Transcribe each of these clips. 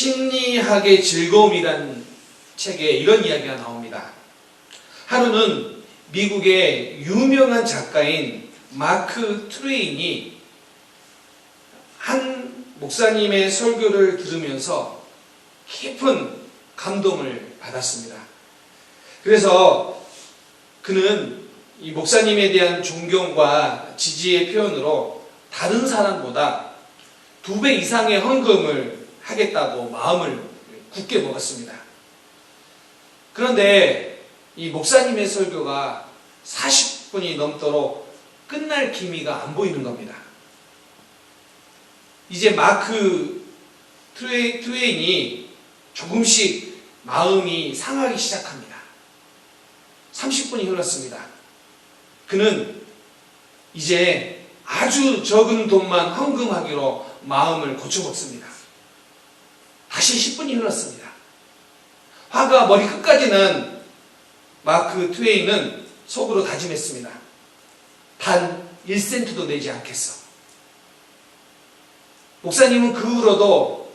심리학의 즐거움이라는 책에 이런 이야기가 나옵니다. 하루는 미국의 유명한 작가인 마크 트레인이 한 목사님의 설교를 들으면서 깊은 감동을 받았습니다. 그래서 그는 이 목사님에 대한 존경과 지지의 표현으로 다른 사람보다 두 배 이상의 헌금을 하겠다고 마음을 굳게 먹었습니다. 그런데 이 목사님의 설교가 40분이 넘도록 끝날 기미가 안 보이는 겁니다. 이제 마크 트웨, 트웨인이 조금씩 마음이 상하기 시작합니다. 30분이 흘렀습니다. 그는 이제 아주 적은 돈만 헌금하기로 마음을 고쳐먹습니다. 다시 10분이 흘렀습니다. 화가 머리 끝까지는 마크 트웨이는 속으로 다짐했습니다. 단 1센트도 내지 않겠어. 목사님은 그 후로도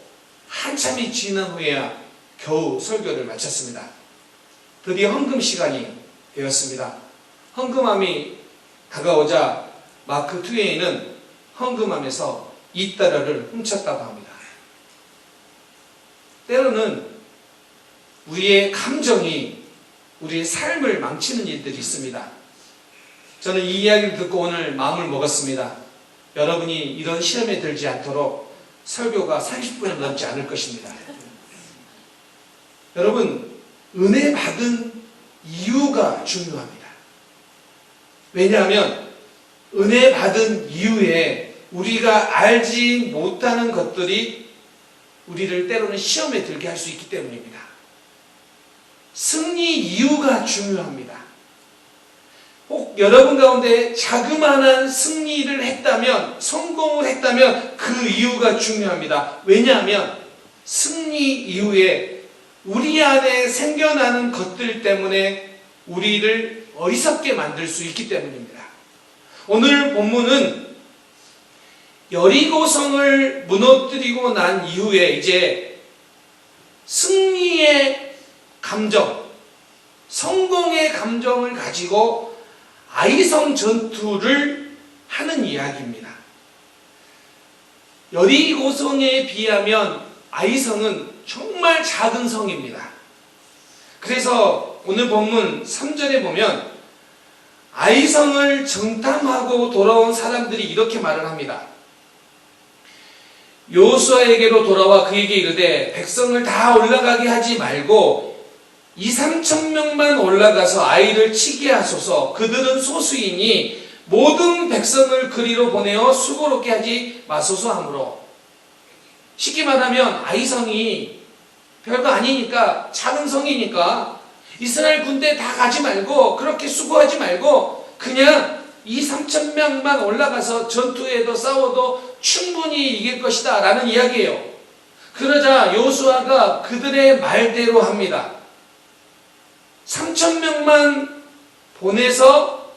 한참이 지난 후에야 겨우 설교를 마쳤습니다. 드디어 헌금 시간이 되었습니다. 헌금함이 다가오자 마크 트웨이는 헌금함에서 2달러를 훔쳤다고 합니다. 때로는 우리의 감정이 우리의 삶을 망치는 일들이 있습니다. 저는 이 이야기를 듣고 오늘 마음을 먹었습니다. 여러분이 이런 시험에 들지 않도록 설교가 30분이 넘지 않을 것입니다. 여러분, 은혜 받은 이유가 중요합니다. 왜냐하면 은혜 받은 이후에 우리가 알지 못하는 것들이 우리를 때로는 시험에 들게 할 수 있기 때문입니다. 승리 이유가 중요합니다. 혹 여러분 가운데 자그마한 승리를 했다면, 성공을 했다면 그 이유가 중요합니다. 왜냐하면 승리 이후에 우리 안에 생겨나는 것들 때문에 우리를 어리석게 만들 수 있기 때문입니다. 오늘 본문은 여리고성을 무너뜨리고 난 이후에 이제 승리의 감정, 성공의 감정을 가지고 아이성 전투를 하는 이야기입니다. 여리고성에 비하면 아이성은 정말 작은 성입니다. 그래서 오늘 본문 3절에 보면 아이성을 정탐하고 돌아온 사람들이 이렇게 말을 합니다. 요수아에게로 돌아와 그에게 이르되 백성을 다 올라가게 하지 말고 2, 3천 명만 올라가서 아이를 치게 하소서. 그들은 소수이니 모든 백성을 그리로 보내어 수고롭게 하지 마소서 하므로. 쉽게 말하면 아이성이 별거 아니니까 작은 성이니까 이스라엘 군대 다 가지 말고 그렇게 수고하지 말고 그냥 2, 3천 명만 올라가서 전투에도 싸워도 충분히 이길 것이다 라는 이야기예요. 그러자 요수아가 그들의 말대로 합니다. 3천 명만 보내서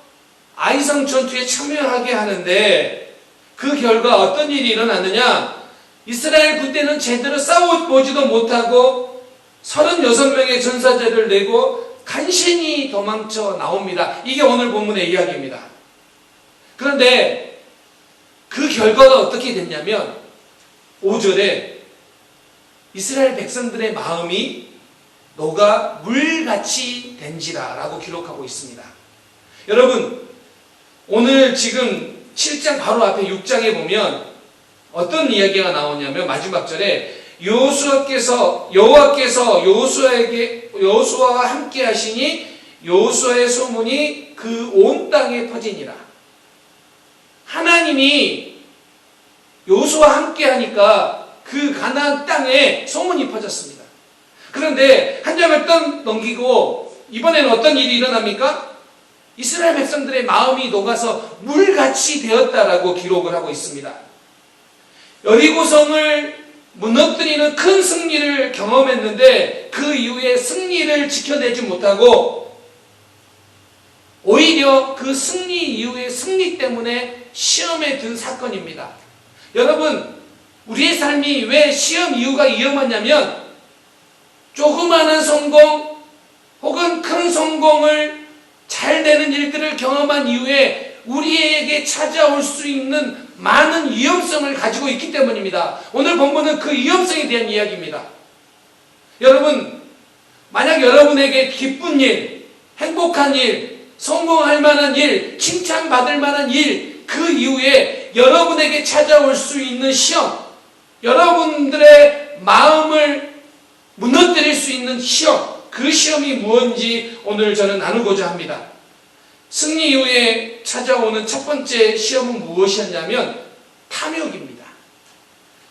아이성 전투에 참여하게 하는데 그 결과 어떤 일이 일어났느냐? 이스라엘 군대는 제대로 싸워보지도 못하고 36명의 전사자를 내고 간신히 도망쳐 나옵니다. 이게 오늘 본문의 이야기입니다. 그런데 그 결과가 어떻게 됐냐면 5절에 이스라엘 백성들의 마음이 너가 물같이 된지라 라고 기록하고 있습니다. 여러분, 오늘 지금 7장 바로 앞에 6장에 보면 어떤 이야기가 나오냐면 마지막 절에 요수아께서 여호와께서 요수아에게 요수아와 함께 하시니 요수아의 소문이 그 온 땅에 퍼지니라. 하나님이 요수와 함께 하니까 그 가나안 땅에 소문이 퍼졌습니다. 그런데 한 장을 떤 넘기고 이번에는 어떤 일이 일어납니까? 이스라엘 백성들의 마음이 녹아서 물같이 되었다라고 기록을 하고 있습니다. 여리고성을 무너뜨리는 큰 승리를 경험했는데 그 이후에 승리를 지켜내지 못하고 오히려 그 승리 이후의 승리 때문에 시험에 든 사건입니다. 여러분, 우리의 삶이 왜 시험 이유가 위험하냐면 조그마한 성공 혹은 큰 성공을 잘 되는 일들을 경험한 이후에 우리에게 찾아올 수 있는 많은 위험성을 가지고 있기 때문입니다. 오늘 본문은 그 위험성에 대한 이야기입니다. 여러분, 만약 여러분에게 기쁜 일, 행복한 일, 성공할 만한 일, 칭찬받을 만한 일, 그 이후에 여러분에게 찾아올 수 있는 시험, 여러분들의 마음을 무너뜨릴 수 있는 시험, 그 시험이 무엇인지 오늘 저는 나누고자 합니다. 승리 이후에 찾아오는 첫 번째 시험은 무엇이었냐면 탐욕입니다.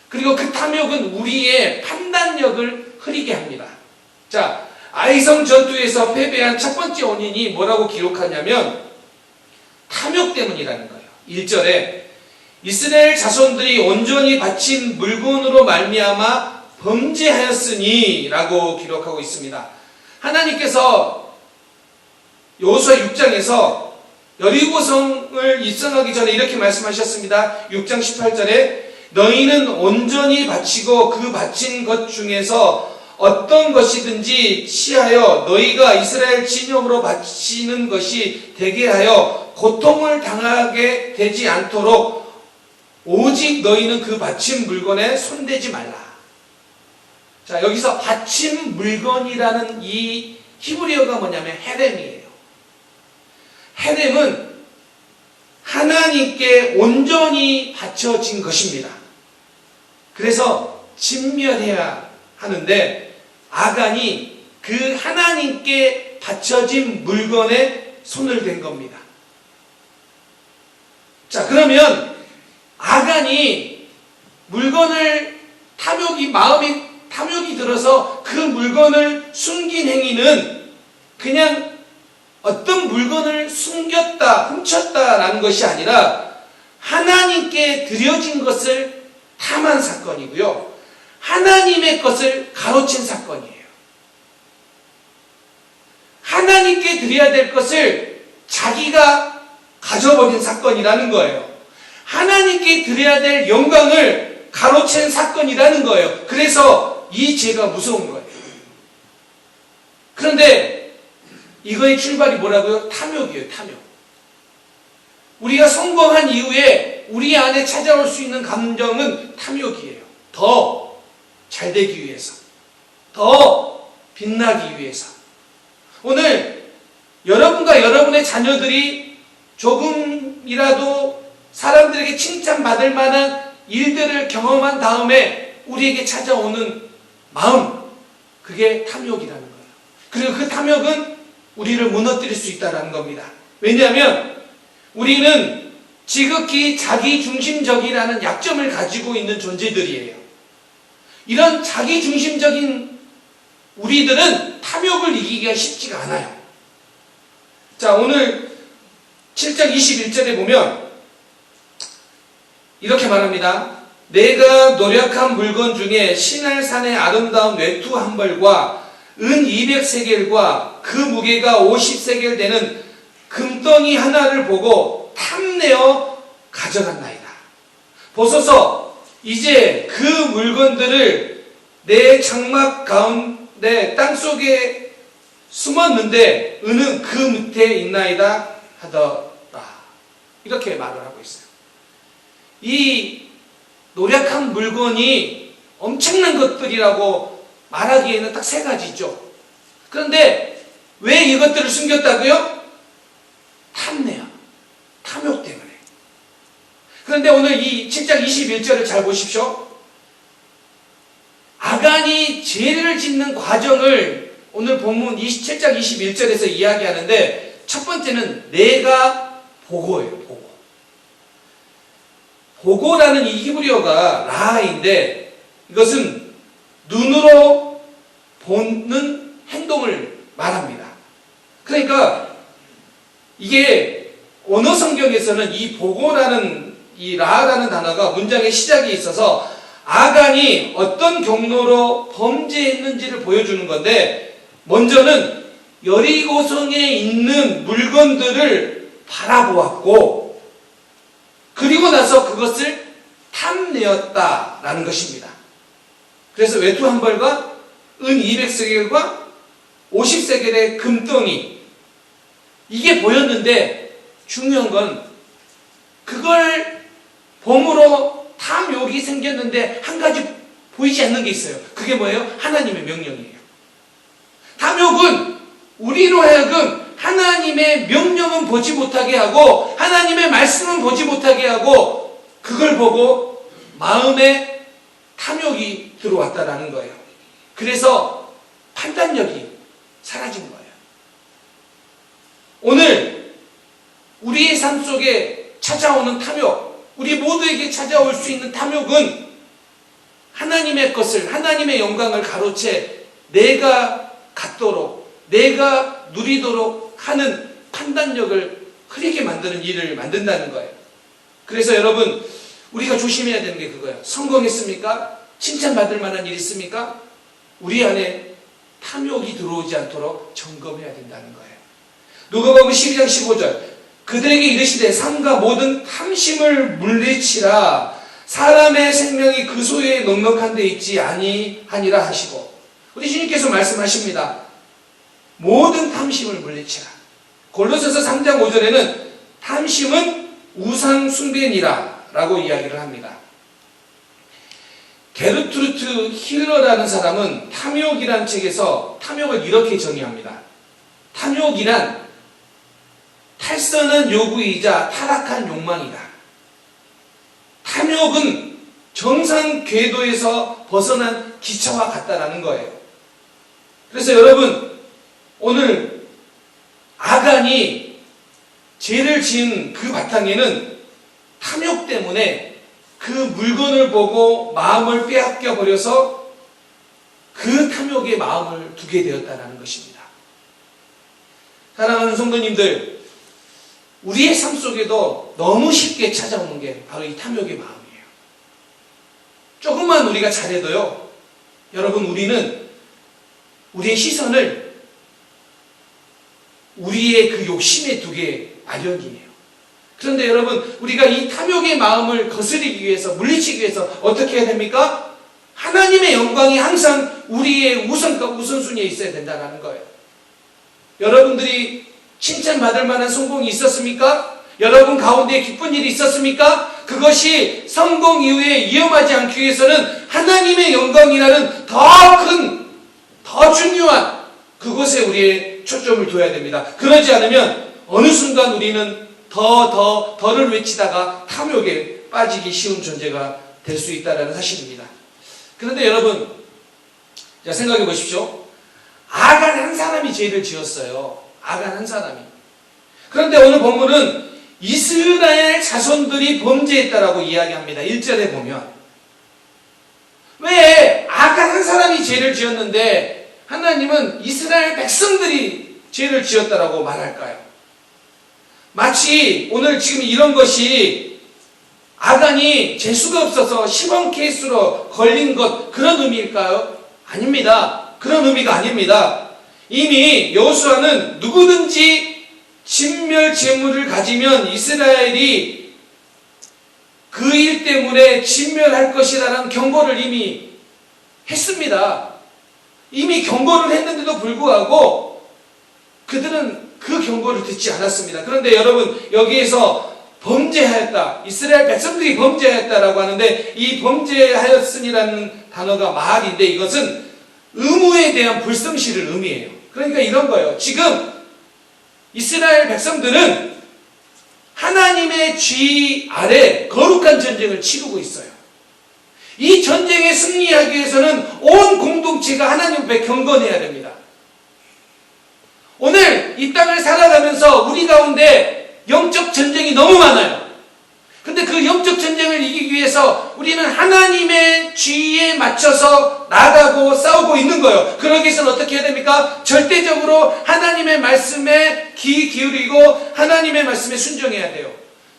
그리고 그 탐욕은 우리의 판단력을 흐리게 합니다. 자, 아이성 전투에서 패배한 첫 번째 원인이 뭐라고 기록하냐면 탐욕 때문이라는 거예요. 1절에 이스라엘 자손들이 온전히 바친 물건으로 말미암아 범죄하였으니라고 기록하고 있습니다. 하나님께서 여호수아 6장에서 여리고성을 입성하기 전에 이렇게 말씀하셨습니다. 6장 18절에 너희는 온전히 바치고 그 바친 것 중에서 어떤 것이든지 취하여 너희가 이스라엘 진영으로 바치는 것이 되게 하여 고통을 당하게 되지 않도록 오직 너희는 그 바친 물건에 손대지 말라. 자, 여기서 바친 물건이라는 이 히브리어가 뭐냐면 헤렘이에요. 헤렘은 하나님께 온전히 바쳐진 것입니다. 그래서 진멸해야 하는데 아간이 그 하나님께 바쳐진 물건에 손을 댄 겁니다. 자, 그러면 아간이 물건을 탐욕이 마음이 탐욕이 들어서 그 물건을 숨긴 행위는 그냥 어떤 물건을 숨겼다, 훔쳤다라는 것이 아니라 하나님께 드려진 것을 탐한 사건이고요. 하나님의 것을 가로챈 사건이에요. 하나님께 드려야 될 것을 자기가 가져버린 사건이라는 거예요. 하나님께 드려야 될 영광을 가로챈 사건이라는 거예요. 그래서 이 죄가 무서운 거예요. 그런데 이거의 출발이 뭐라고요? 탐욕이에요, 탐욕. 우리가 성공한 이후에 우리 안에 찾아올 수 있는 감정은 탐욕이에요. 더 잘 되기 위해서. 더 빛나기 위해서. 오늘 여러분과 여러분의 자녀들이 조금이라도 사람들에게 칭찬받을 만한 일들을 경험한 다음에 우리에게 찾아오는 마음, 그게 탐욕이라는 거예요. 그리고 그 탐욕은 우리를 무너뜨릴 수 있다는 겁니다. 왜냐하면 우리는 지극히 자기 중심적이라는 약점을 가지고 있는 존재들이에요. 이런 자기 중심적인 우리들은 탐욕을 이기기가 쉽지가 않아요. 자, 오늘 7장 21절에 보면 이렇게 말합니다. 내가 노력한 물건 중에 신할산의 아름다운 외투 한 벌과 은 200세겔과 그 무게가 50세겔 되는 금덩이 하나를 보고 탐내어 가져갔나이다. 보소서 이제 그 물건들을 내 장막 가운데 땅 속에 숨었는데 은은 그 밑에 있나이다 하더라. 이렇게 말을 하고 있어요. 이 노력한 물건이 엄청난 것들이라고 말하기에는 딱 세 가지죠. 그런데 왜 이것들을 숨겼다고요? 때문에. 그런데 오늘 이 7장 21절을 잘 보십시오. 아간이 죄를 짓는 과정을 오늘 본문 27장 21절에서 이야기하는데 첫 번째는 내가 보고예요. 보고. 보고라는 이 히브리어가 라인데 이것은 눈으로 보는 행동을 말합니다. 그러니까 이게 언어 성경에서는 이 보고라는 이 라라는 단어가 문장의 시작에 있어서 아간이 어떤 경로로 범죄했는지를 보여주는 건데 먼저는 여리고성에 있는 물건들을 바라보았고 그리고 나서 그것을 탐내었다라는 것입니다. 그래서 외투 한 벌과 은 200세겔과 50세겔의 금덩이 이게 보였는데 중요한 건 그걸 범으로 탐욕이 생겼는데 한 가지 보이지 않는 게 있어요. 그게 뭐예요? 하나님의 명령이에요. 탐욕은 우리로 하여금 하나님의 명령은 보지 못하게 하고 하나님의 말씀은 보지 못하게 하고 그걸 보고 마음에 탐욕이 들어왔다라는 거예요. 그래서 판단력이 사라진 거예요. 오늘 우리의 삶 속에 찾아오는 탐욕, 우리 모두에게 찾아올 수 있는 탐욕은 하나님의 것을, 하나님의 영광을 가로채 내가 갖도록, 내가 누리도록 하는 판단력을 흐리게 만드는 일을 만든다는 거예요. 그래서 여러분, 우리가 조심해야 되는 게 그거예요. 성공했습니까? 칭찬받을 만한 일 있습니까? 우리 안에 탐욕이 들어오지 않도록 점검해야 된다는 거예요. 누가복음 12장 15절 그들에게 이르시되 삼가 모든 탐심을 물리치라 사람의 생명이 그 소유에 넉넉한 데 있지 아니하니라 하시고 우리 주님께서 말씀하십니다. 모든 탐심을 물리치라. 골로새서 3장 5절에는 탐심은 우상 숭배니라 라고 이야기를 합니다. 게르트루트 힐러라는 사람은 탐욕이라는 책에서 탐욕을 이렇게 정의합니다. 탐욕이란 탈선한 요구이자 타락한 욕망이다. 탐욕은 정상 궤도에서 벗어난 기차와 같다라는 거예요. 그래서 여러분 오늘 아간이 죄를 지은 그 바탕에는 탐욕 때문에 그 물건을 보고 마음을 빼앗겨 버려서 그 탐욕에 마음을 두게 되었다는 것입니다. 사랑하는 성도님들, 우리의 삶 속에도 너무 쉽게 찾아오는 게 바로 이 탐욕의 마음이에요. 조금만 우리가 잘해도요, 여러분, 우리는 우리의 시선을 우리의 그 욕심에 두게 마련이에요. 그런데 여러분, 우리가 이 탐욕의 마음을 거스르기 위해서, 물리치기 위해서 어떻게 해야 됩니까? 하나님의 영광이 항상 우리의 우선과 우선순위에 있어야 된다는 거예요. 여러분들이 칭찬받을 만한 성공이 있었습니까? 여러분 가운데 기쁜 일이 있었습니까? 그것이 성공 이후에 위험하지 않기 위해서는 하나님의 영광이라는 더 큰, 더 중요한 그곳에 우리의 초점을 둬야 됩니다. 그러지 않으면 어느 순간 우리는 더, 더, 더를 외치다가 탐욕에 빠지기 쉬운 존재가 될 수 있다는 사실입니다. 그런데 여러분, 자, 생각해 보십시오. 아간 한 사람이 죄를 지었어요. 아간 한 사람이. 그런데 오늘 본문은 이스라엘 자손들이 범죄했다라고 이야기합니다. 1절에 보면. 왜 아간 한 사람이 죄를 지었는데 하나님은 이스라엘 백성들이 죄를 지었다라고 말할까요? 마치 오늘 지금 이런 것이 아간이 재수가 없어서 시범 케이스로 걸린 것 그런 의미일까요? 아닙니다. 그런 의미가 아닙니다. 이미 여호수아는 누구든지 진멸 재물을 가지면 이스라엘이 그 일 때문에 진멸할 것이라는 경고를 이미 했습니다. 이미 경고를 했는데도 불구하고 그들은 그 경고를 듣지 않았습니다. 그런데 여러분 여기에서 범죄하였다. 이스라엘 백성들이 범죄하였다라고 하는데 이 범죄하였으니라는 단어가 말인데 이것은 의무에 대한 불성실을 의미해요. 그러니까 이런 거예요. 지금 이스라엘 백성들은 하나님의 쥐 아래 거룩한 전쟁을 치르고 있어요. 이 전쟁에 승리하기 위해서는 온 공동체가 하나님 앞에 경건해야 됩니다. 오늘 이 땅을 살아가면서 우리 가운데 영적 전쟁이 너무 많아요. 근데 그 영적 전쟁을 이기기 위해서 우리는 하나님의 주의에 맞춰서 나가고 싸우고 있는 거예요. 그러기 위해서는 어떻게 해야 됩니까? 절대적으로 하나님의 말씀에 귀 기울이고 하나님의 말씀에 순종해야 돼요.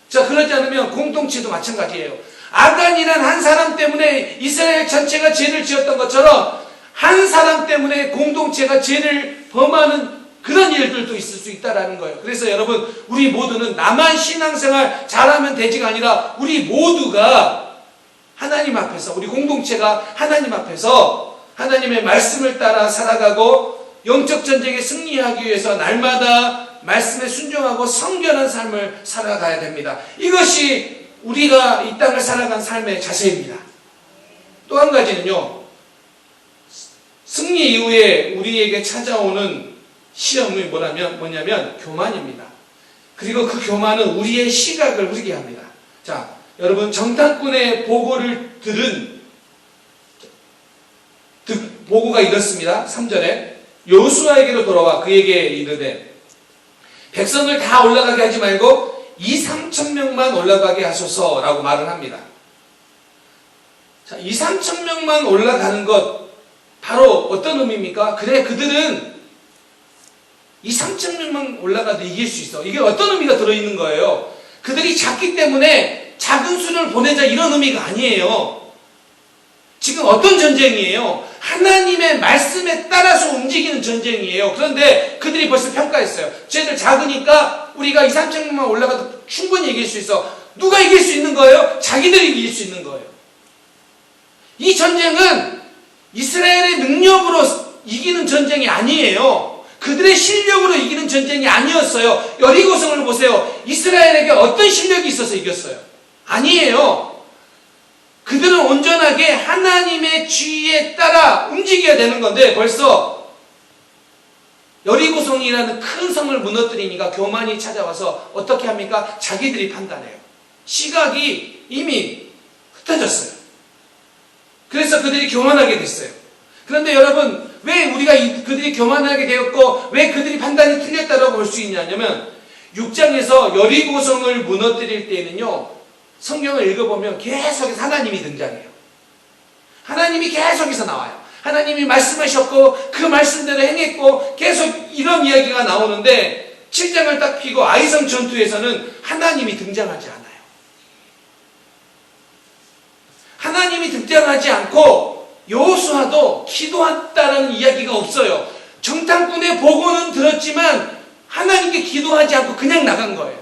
자, 그러지 않으면 공동체도 마찬가지예요. 아간이란 한 사람 때문에 이스라엘 전체가 죄를 지었던 것처럼 한 사람 때문에 공동체가 죄를 범하는 그런 일들도 있을 수 있다라는 거예요. 그래서 여러분, 우리 모두는 나만 신앙생활 잘하면 되지가 아니라 우리 모두가 하나님 앞에서 우리 공동체가 하나님 앞에서 하나님의 말씀을 따라 살아가고 영적 전쟁에 승리하기 위해서 날마다 말씀에 순종하고 성결한 삶을 살아가야 됩니다. 이것이 우리가 이 땅을 살아간 삶의 자세입니다. 또 한 가지는요. 승리 이후에 우리에게 찾아오는 시험이 뭐냐면 뭐냐면 교만입니다. 그리고 그 교만은 우리의 시각을 흐리게 합니다. 자, 여러분 정탐꾼의 보고를 들은 득- 보고가 이렇습니다. 3절에 여수아에게로 돌아와 그에게 이르되 백성을 다 올라가게 하지 말고 2, 3천 명만 올라가게 하소서라고 말을 합니다. 자, 2, 3천 명만 올라가는 것 바로 어떤 의미입니까? 그래 그들은 2, 3천 명만 올라가도 이길 수 있어. 이게 어떤 의미가 들어있는 거예요? 그들이 작기 때문에 작은 수를 보내자 이런 의미가 아니에요. 지금 어떤 전쟁이에요? 하나님의 말씀에 따라서 움직이는 전쟁이에요. 그런데 그들이 벌써 평가했어요. 쟤들 작으니까 우리가 2, 3천 명만 올라가도 충분히 이길 수 있어. 누가 이길 수 있는 거예요? 자기들이 이길 수 있는 거예요. 이 전쟁은 이스라엘의 능력으로 이기는 전쟁이 아니에요. 그들의 실력으로 이기는 전쟁이 아니었어요. 여리고성을 보세요. 이스라엘에게 어떤 실력이 있어서 이겼어요? 아니에요. 그들은 온전하게 하나님의 지위에 따라 움직여야 되는 건데 벌써 여리고성이라는 큰 성을 무너뜨리니까 교만이 찾아와서 어떻게 합니까? 자기들이 판단해요. 시각이 이미 흩어졌어요. 그래서 그들이 교만하게 됐어요. 그런데 여러분, 왜 우리가 이- 그들이 교만하게 되었고, 왜 그들이 판단이 틀렸다고 볼 수 있냐면, 6장에서 여리고성을 무너뜨릴 때에는요, 성경을 읽어보면 계속해서 하나님이 등장해요. 하나님이 계속해서 나와요. 하나님이 말씀하셨고, 그 말씀대로 행했고, 계속 이런 이야기가 나오는데, 7장을 딱 피고 아이성 전투에서는 하나님이 등장하지 않아요. 하나님이 등장하지 않고 여호수아도 기도했다라는 이야기가 없어요. 정탐꾼의 보고는 들었지만 하나님께 기도하지 않고 그냥 나간 거예요.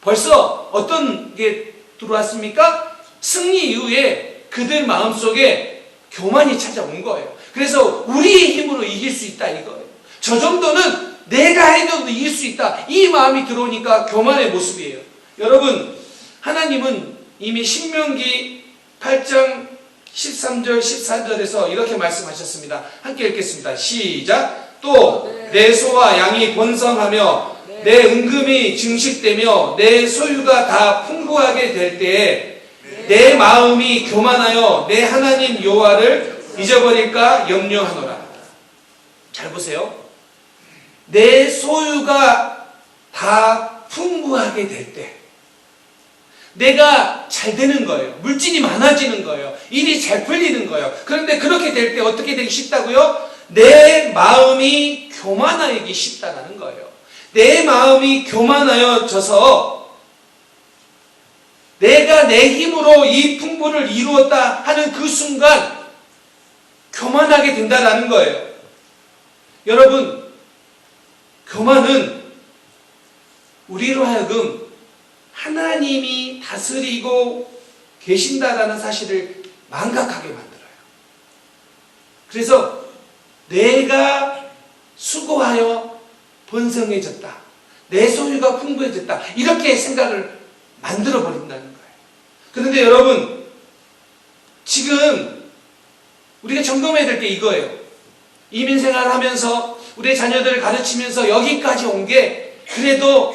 벌써 어떤 게 들어왔습니까? 승리 이후에 그들 마음속에 교만이 찾아온 거예요. 그래서 우리의 힘으로 이길 수 있다 이거예요. 저 정도는 내가 해도 이길 수 있다. 이 마음이 들어오니까 교만의 모습이에요. 여러분, 하나님은 이미 신명기 8장 13절, 14절에서 이렇게 말씀하셨습니다. 함께 읽겠습니다. 시작. 또 내 소와 양이 번성하며 내 은금이 증식되며 내 소유가 다 풍부하게 될 때에 내 마음이 교만하여 내 하나님 여호와를 잊어버릴까 염려하노라. 잘 보세요. 내 소유가 다 풍부하게 될 때, 내가 잘 되는 거예요. 물질이 많아지는 거예요. 일이 잘 풀리는 거예요. 그런데 그렇게 될 때 어떻게 되기 쉽다고요? 내 마음이 교만하기 쉽다라는 거예요. 내 마음이 교만하여져서 내가 내 힘으로 이 풍부를 이루었다 하는 그 순간 교만하게 된다라는 거예요. 여러분, 교만은 우리로 하여금 하나님이 다스리고 계신다라는 사실을 망각하게 만들어요. 그래서 내가 수고하여 번성해졌다. 내 소유가 풍부해졌다. 이렇게 생각을 만들어 버린다는 거예요. 그런데 여러분, 지금 우리가 점검해야 될 게 이거예요. 이민 생활 하면서 우리의 자녀들을 가르치면서 여기까지 온 게 그래도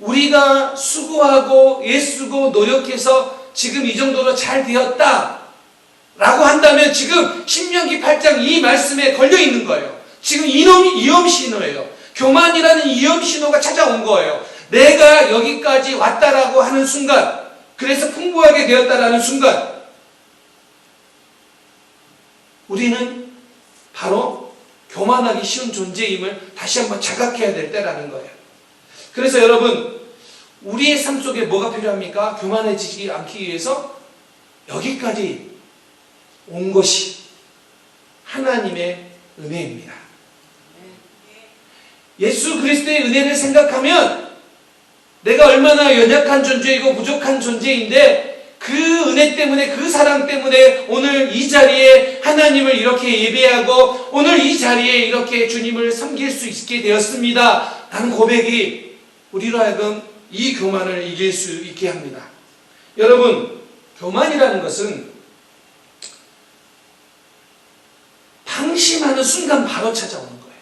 우리가 수고하고 애쓰고 노력해서 지금 이 정도로 잘 되었다. 라고 한다면 지금 신명기 8장 이 말씀에 걸려 있는 거예요. 지금 이놈이 이염 신호예요. 교만이라는 이염 신호가 찾아온 거예요. 내가 여기까지 왔다라고 하는 순간, 그래서 풍부하게 되었다라는 순간, 우리는 바로 교만하기 쉬운 존재임을 다시 한번 자각해야 될 때라는 거예요. 그래서 여러분, 우리의 삶 속에 뭐가 필요합니까? 교만해지지 않기 위해서 여기까지 온 것이 하나님의 은혜입니다. 예수 그리스도의 은혜를 생각하면 내가 얼마나 연약한 존재이고 부족한 존재인데 그 은혜 때문에 그 사랑 때문에 오늘 이 자리에 하나님을 이렇게 예배하고 오늘 이 자리에 이렇게 주님을 섬길 수 있게 되었습니다. 라는 고백이 우리로 하여금 이 교만을 이길 수 있게 합니다. 여러분, 교만이라는 것은 방심하는 순간 바로 찾아오는 거예요.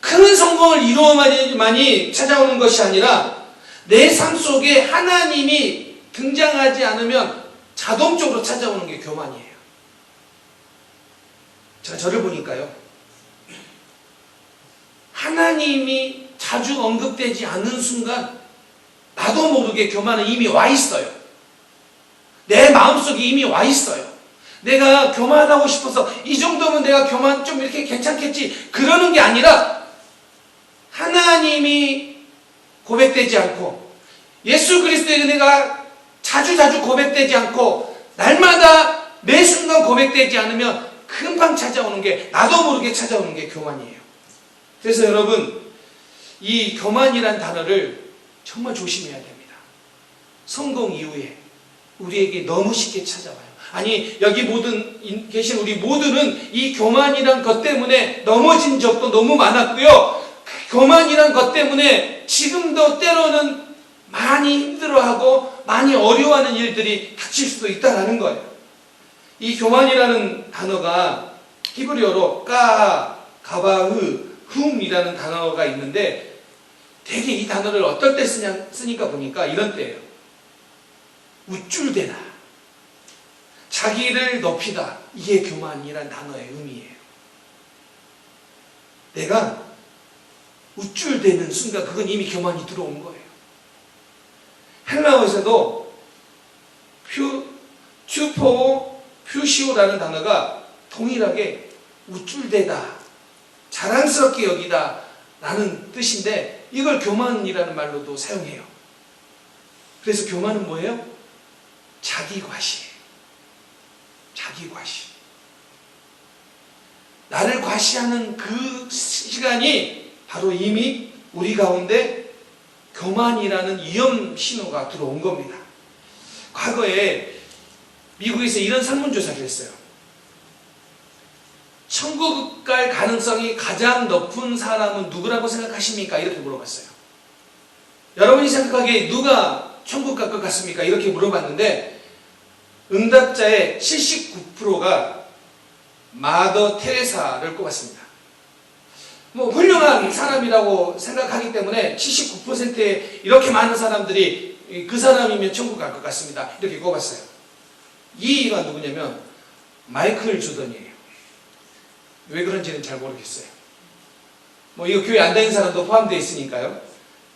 큰 성공을 이루어만이 찾아오는 것이 아니라 내 삶 속에 하나님이 등장하지 않으면 자동적으로 찾아오는 게 교만이에요. 제가 저를 보니까요. 하나님이 자주 언급되지 않는 순간 나도 모르게 교만은 이미 와 있어요. 내 마음속에 이미 와 있어요. 내가 교만하고 싶어서 이 정도면 내가 교만 좀 이렇게 괜찮겠지 그러는 게 아니라 하나님이 고백되지 않고 예수 그리스도의 은혜가 자주 자주 고백되지 않고 날마다 매 순간 고백되지 않으면 금방 찾아오는 게 나도 모르게 찾아오는 게 교만이에요. 그래서 여러분 이 교만이란 단어를 정말 조심해야 됩니다. 성공 이후에 우리에게 너무 쉽게 찾아와요. 아니 여기 모든 계신 우리 모두는 이 교만이란 것 때문에 넘어진 적도 너무 많았고요. 그 교만이란 것 때문에 지금도 때로는 많이 힘들어하고 많이 어려워하는 일들이 닥칠 수도 있다라는 거예요. 이 교만이라는 단어가 히브리어로 까, 가바흐, 흠이라는 단어가 있는데 되게 이 단어를 어떨 때 쓰냐, 쓰니까 보니까 이런 때예요. 우쭐대나. 자기를 높이다. 이게 교만이란 단어의 의미예요. 내가 우쭐대는 순간 그건 이미 교만이 들어온 거예요. 헬라어에서도 퓨, 튜포, 퓨시오라는 단어가 동일하게 우쭐대다, 자랑스럽게 여기다 라는 뜻인데 이걸 교만이라는 말로도 사용해요. 그래서 교만은 뭐예요? 자기 과시. 자기 과시. 나를 과시하는 그 시간이 바로 이미 우리 가운데 교만이라는 위험 신호가 들어온 겁니다. 과거에 미국에서 이런 설문조사를 했어요. 천국 갈 가능성이 가장 높은 사람은 누구라고 생각하십니까? 이렇게 물어봤어요. 여러분이 생각하기에 누가 천국 갈 것 같습니까? 이렇게 물어봤는데 응답자의 79%가 마더 테레사를 꼽았습니다. 뭐 훌륭한 사람이라고 생각하기 때문에 79%의 이렇게 많은 사람들이 그 사람이면 천국 갈 것 같습니다. 이렇게 꼽았어요. 2위가 누구냐면 마이클 조던이에요. 왜 그런지는 잘 모르겠어요. 뭐 이거 교회 안 다니는 사람도 포함되어 있으니까요.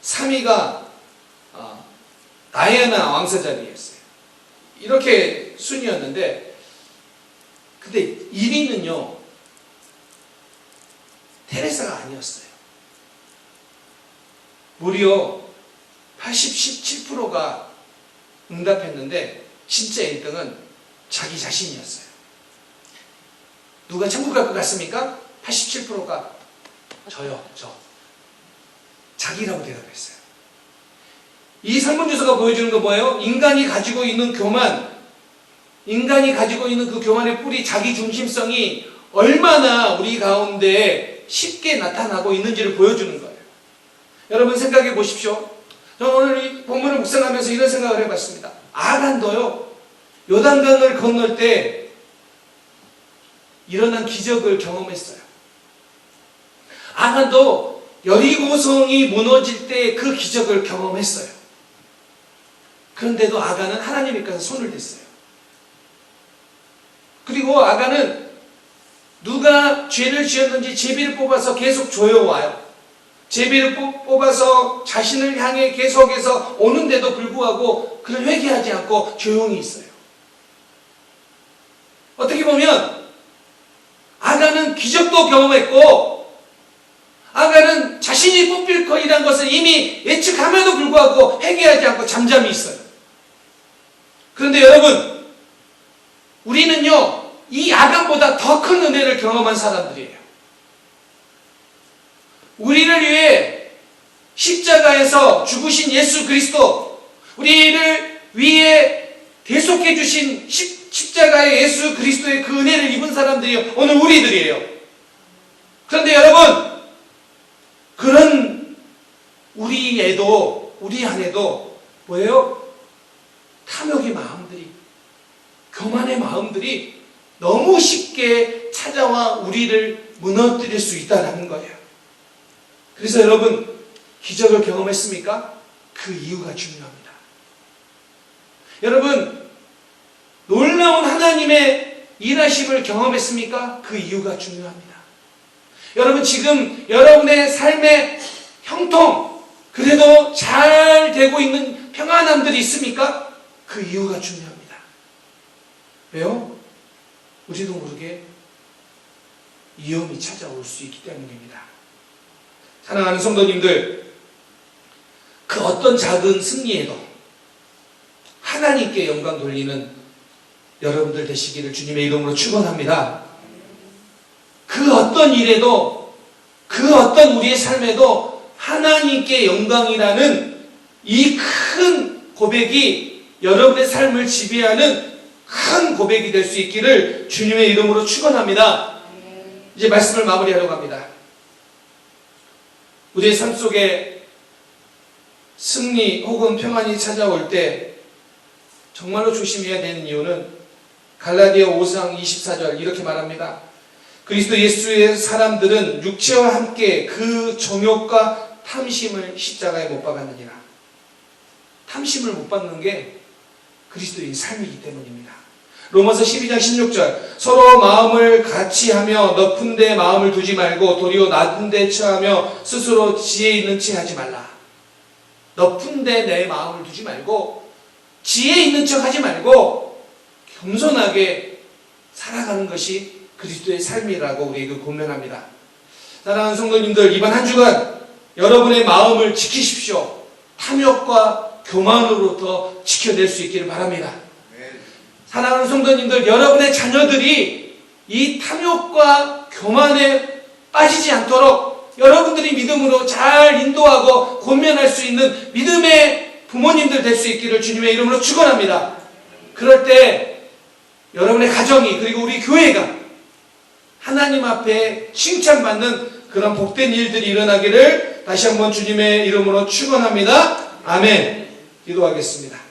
3위가 어, 다이애나 왕세자리였어요. 이렇게 순위였는데 근데 1위는요. 테레사가 아니었어요. 무려 80, 17%가 응답했는데 진짜 1등은 자기 자신이었어요. 누가 천국 갈 것 같습니까? 87%가 저요, 저. 자기라고 대답했어요. 이 설문조사가 보여주는 건 뭐예요? 인간이 가지고 있는 교만, 인간이 가지고 있는 그 교만의 뿌리, 자기 중심성이 얼마나 우리 가운데 쉽게 나타나고 있는지를 보여주는 거예요. 여러분 생각해 보십시오. 저는 오늘 이 본문을 묵상하면서 이런 생각을 해봤습니다. 아간도요, 요단강을 건널 때 일어난 기적을 경험했어요. 아간도 여리고성이 무너질 때 그 기적을 경험했어요. 그런데도 아간은 하나님 앞에서 손을 댔어요. 그리고 아간은 누가 죄를 지었는지 제비를 뽑아서 계속 조여와요. 제비를 뽑아서 자신을 향해 계속해서 오는데도 불구하고 그를 회개하지 않고 조용히 있어요. 어떻게 보면 아가는 기적도 경험했고 아가는 자신이 뽑힐 거이란 것을 이미 예측함에도 불구하고 회개하지 않고 잠잠히 있어요. 그런데 여러분 우리는요 이 아간보다 더 큰 은혜를 경험한 사람들이에요. 우리를 위해 십자가에서 죽으신 예수 그리스도, 우리를 위에 대속해 주신 십, 십자가의 예수 그리스도의 그 은혜를 입은 사람들이 오늘 우리들이에요. 그런데 여러분 그런 우리에도 우리 안에도 뭐예요? 탐욕의 마음들이 교만의 마음들이 너무 쉽게 찾아와 우리를 무너뜨릴 수 있다는 거예요. 그래서 여러분 기적을 경험했습니까? 그 이유가 중요합니다. 여러분 놀라운 하나님의 일하심을 경험했습니까? 그 이유가 중요합니다. 여러분 지금 여러분의 삶의 형통 그래도 잘 되고 있는 평안함들이 있습니까? 그 이유가 중요합니다. 왜요? 우리도 모르게 위험이 찾아올 수 있기 때문입니다. 사랑하는 성도님들, 그 어떤 작은 승리에도 하나님께 영광 돌리는 여러분들 되시기를 주님의 이름으로 축원합니다. 그 어떤 일에도 그 어떤 우리의 삶에도 하나님께 영광이라는 이 큰 고백이 여러분의 삶을 지배하는 큰 고백이 될 수 있기를 주님의 이름으로 축원합니다. 이제 말씀을 마무리하려고 합니다. 우리의 삶 속에 승리 혹은 평안이 찾아올 때 정말로 조심해야 되는 이유는 갈라디아 5장 24절 이렇게 말합니다. 그리스도 예수의 사람들은 육체와 함께 그 정욕과 탐심을 십자가에 못 박았느니라. 탐심을 못 받는 게 그리스도의 삶이기 때문입니다. 로마서 12장 16절 서로 마음을 같이 하며 높은 데 마음을 두지 말고 도리어 낮은 데 처하며 스스로 지혜 있는 채 하지 말라. 높은 데 내 마음을 두지 말고 지혜 있는 척 하지 말고 겸손하게 살아가는 것이 그리스도의 삶이라고 우리에게 고면합니다. 사랑하는 성도님들 이번 한 주간 여러분의 마음을 지키십시오. 탐욕과 교만으로부터 지켜낼 수 있기를 바랍니다. 사랑하는 성도님들, 여러분의 자녀들이 이 탐욕과 교만에 빠지지 않도록 여러분들이 믿음으로 잘 인도하고 권면할 수 있는 믿음의 부모님들 될 수 있기를 주님의 이름으로 축원합니다. 그럴 때 여러분의 가정이 그리고 우리 교회가 하나님 앞에 칭찬받는 그런 복된 일들이 일어나기를 다시 한번 주님의 이름으로 축원합니다. 아멘. 기도하겠습니다.